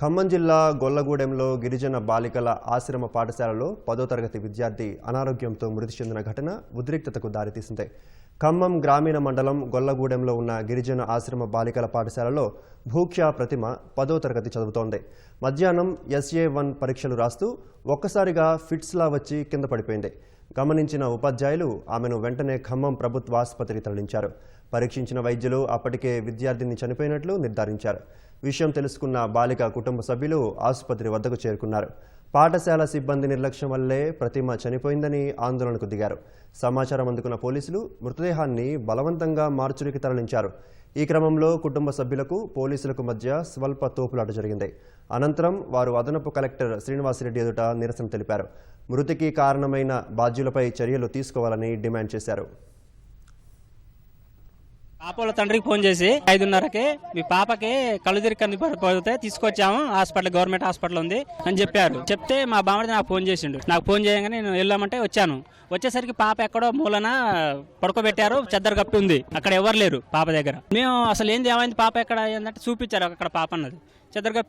ఖమ్మం జిల్లా గొల్లగూడెంలో గిరిజన బాలికల ఆశ్రమ పాఠశాలలో పదో తరగతి విద్యార్థి అనారోగ్యంతో మృతి చెందిన ఘటన ఉద్రిక్తతకు దారితీసింది. ఖమ్మం గ్రామీణ మండలం గొల్లగూడెంలో ఉన్న గిరిజన ఆశ్రమ బాలికల పాఠశాలలో భూక్యా ప్రతిమ పదో తరగతి చదువుతోంది. మధ్యాహ్నం ఎస్ఏ వన్ పరీక్షలు రాస్తూ ఒక్కసారిగా ఫిట్స్లా వచ్చి కింద పడిపోయింది. గమనించిన ఉపాధ్యాయులు ఆమెను వెంటనే ఖమ్మం ప్రభుత్వ ఆసుపత్రికి తరలించారు. పరీక్షించిన వైద్యులు అప్పటికే విద్యార్థిని చనిపోయినట్లు నిర్ధారించారు. విషయం తెలుసుకున్న బాలిక కుటుంబ సభ్యులు ఆసుపత్రి వద్దకు చేరుకున్నారు. పాఠశాల సిబ్బంది నిర్లక్ష్యం వల్లే ప్రతిమ చనిపోయిందని ఆందోళనకు దిగారు. సమాచారం అందుకున్న పోలీసులు మృతదేహాన్ని బలవంతంగా మార్చురికి తరలించారు. ఈ క్రమంలో కుటుంబ సభ్యులకు పోలీసులకు మధ్య స్వల్ప తోపులాట జరిగింది. అనంతరం వారు అదనపు కలెక్టర్ శ్రీనివాసరెడ్డి ఎదుట నిరసన తెలిపారు. మృతికి కారణమైన బాధ్యులపై చర్యలు తీసుకోవాలని డిమాండ్ చేశారు. పాప వాళ్ళ తండ్రికి ఫోన్ చేసి ఐదున్నరకి మీ పాపకి కళ్ళు తిరిగి కంది పడిపోతే తీసుకొచ్చాము. హాస్పిటల్ గవర్నమెంట్ హాస్పిటల్ ఉంది అని చెప్పారు. చెప్తే మా బామ్మడి నాకు ఫోన్ చేసిండు. నాకు ఫోన్ చేయగానే నేను వెళ్ళామంటే వచ్చాను. వచ్చేసరికి పాప ఎక్కడో మూలన పడుకోబెట్టారు. చెద్దరు కప్పి ఉంది. అక్కడ ఎవరు లేరు పాప దగ్గర. మేము అసలు ఏంది ఏమైంది పాప ఎక్కడ అయిందంటే చూపించారు అక్కడ పాప అన్నది.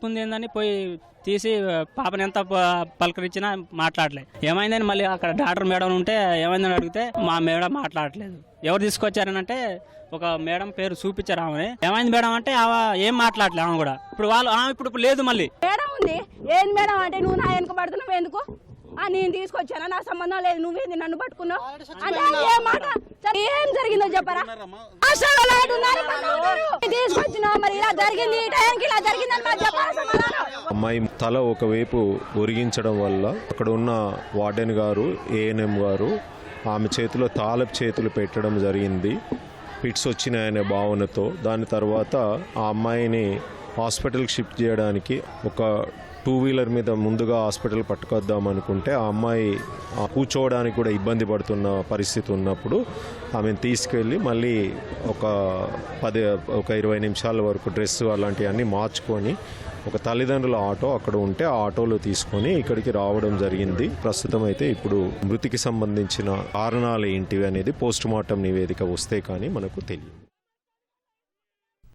ఉంది ఏందని పోయి తీసి పాపని ఎంత ప- పలకరించినా మాట్లాడలేదు ఏమైందని మళ్ళీ అక్కడ డాక్టర్ మేడం ఉంటే ఏమైందని అడిగితే మా మేడం మాట్లాడలేదు. ఎవరు తీసుకొచ్చారని అంటే ఒక మేడం పేరు చూపించారు ఆమె. ఏమైంది మేడం అంటే ఆమె ఏం మాట్లాడలేదు ఆమె కూడా. ఇప్పుడు వాళ్ళు ఆమె ఇప్పుడు ఇప్పుడు లేదు మళ్ళీ. మేడం ఉంది. ఏంది మేడం అంటే నువ్వు నా వెనుక పడుతున్నావు ఎందుకు? ఆ నేను తీసుకొచ్చానా? నా సంబంధం లేదు. నువ్వేంది నన్ను పట్టుకున్నావు? అంటే ఏ మాట? సరే, ఏం జరిగిందో చెప్పరా. తీసుకొచ్చినావు మరి ఇలా జరిగింది ఈ టైంకి ఇలా జరిగిందని మాకు చెప్పాలి సమాధానం. అమ్మాయి తల ఒకవైపు ఒరిగించడం వల్ల అక్కడ ఉన్న వార్డెన్ గారు ఏఎన్ఎం గారు ఆమె చేతిలో తాళపు చేతులు పెట్టడం జరిగింది. పిట్స్ వచ్చినాయనే భావనతో దాని తర్వాత ఆ అమ్మాయిని హాస్పిటల్కి షిఫ్ట్ చేయడానికి ఒక టూ వీలర్ మీద ముందుగా హాస్పిటల్ పట్టుకొద్దాం అనుకుంటే ఆ అమ్మాయి ఆ, కూర్చోవడానికి కూడా ఇబ్బంది పడుతున్న పరిస్థితి ఉన్నప్పుడు ఆమెను తీసుకెళ్ళి మళ్ళీ ఒక పది ఒక ఇరవై నిమిషాల వరకు డ్రెస్ అలాంటివన్నీ మార్చుకొని ఒక తల్లిదండ్రుల ఆటో అక్కడ ఉంటే ఆ ఆటోలో తీసుకొని ఇక్కడికి రావడం జరిగింది. ప్రస్తుతం అయితే ఇప్పుడు మృతికి సంబంధించిన కారణాలు ఏంటివి అనేది పోస్ట్ మార్టం నివేదిక వస్తే కానీ మనకు తెలియదు.